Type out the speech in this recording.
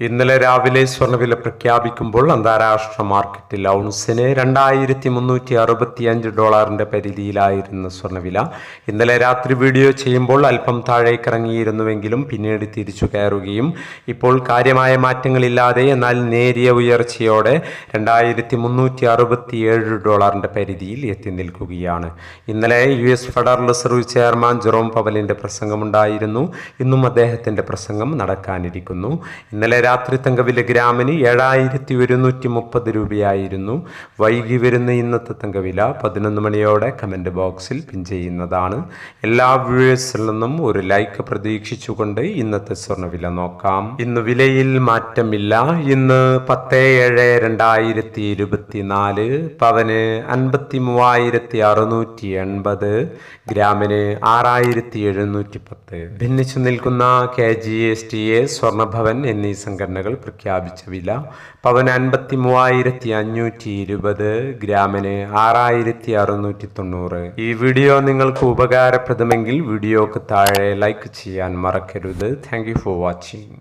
ഇന്നലെ രാവിലെ സ്വർണവില പ്രഖ്യാപിക്കുമ്പോൾ അന്താരാഷ്ട്ര മാർക്കറ്റിൽ ഔൺസിന് രണ്ടായിരത്തി മുന്നൂറ്റി അറുപത്തി അഞ്ച് ഡോളറിന്റെ പരിധിയിലായിരുന്ന സ്വർണവില ഇന്നലെ രാത്രി വീഡിയോ ചെയ്യുമ്പോൾ അല്പം താഴേക്ക് ഇറങ്ങിയിരുന്നുവെങ്കിലും പിന്നീട് തിരിച്ചു കയറുകയും ഇപ്പോൾ കാര്യമായ മാറ്റങ്ങളില്ലാതെ എന്നാൽ നേരിയ ഉയർച്ചയോടെ രണ്ടായിരത്തി മുന്നൂറ്റി അറുപത്തി ഏഴ് ഡോളറിന്റെ പരിധിയിൽ എത്തി നിൽക്കുകയാണ്. ഇന്നലെ U S federal reserve chairman Jerome പവലിന്റെ പ്രസംഗമുണ്ടായിരുന്നു. ഇന്നും അദ്ദേഹത്തിന്റെ പ്രസംഗം നടക്കാനിരിക്കുന്നു. ഇന്നലെ രാത്രി തങ്കവില ഗ്രാമിന് ഏഴായിരത്തി ഒരുന്നൂറ്റി മുപ്പത് രൂപയായിരുന്നു. വൈകി വരുന്ന ഇന്നത്തെ തങ്കവില പതിനൊന്ന് മണിയോടെ കമന്റ് ബോക്സിൽ പിൻ ചെയ്യുന്നതാണ്. എല്ലാ വ്യൂവേഴ്സിൽ നിന്നും ഒരു ലൈക്ക് പ്രതീക്ഷിച്ചുകൊണ്ട് ഇന്നത്തെ സ്വർണവില നോക്കാം. ഇന്ന് വിലയിൽ മാറ്റമില്ല. ഇന്ന് പത്ത് ഏഴ് രണ്ടായിരത്തി ഇരുപത്തി നാല് പവന് അൻപത്തി മൂവായിരത്തി അറുന്നൂറ്റി എൺപത് ഗ്രാമിന് ആറായിരത്തി എഴുന്നൂറ്റി പത്ത് ഭിന്നിച്ചു നിൽക്കുന്ന K G S T A സ്വർണഭവൻ എന്നീ സംഘടനകൾ പ്രഖ്യാപിച്ച വില പവന് അൻപത്തി മൂവായിരത്തി അഞ്ഞൂറ്റി ഇരുപത് ഗ്രാമിന് ആറായിരത്തി അറുന്നൂറ്റി തൊണ്ണൂറ് ഈ വീഡിയോ നിങ്ങൾക്ക് ഉപകാരപ്രദമെങ്കിൽ വീഡിയോക്ക് താഴെ ലൈക്ക് ചെയ്യാൻ മറക്കരുത്. Thank for watching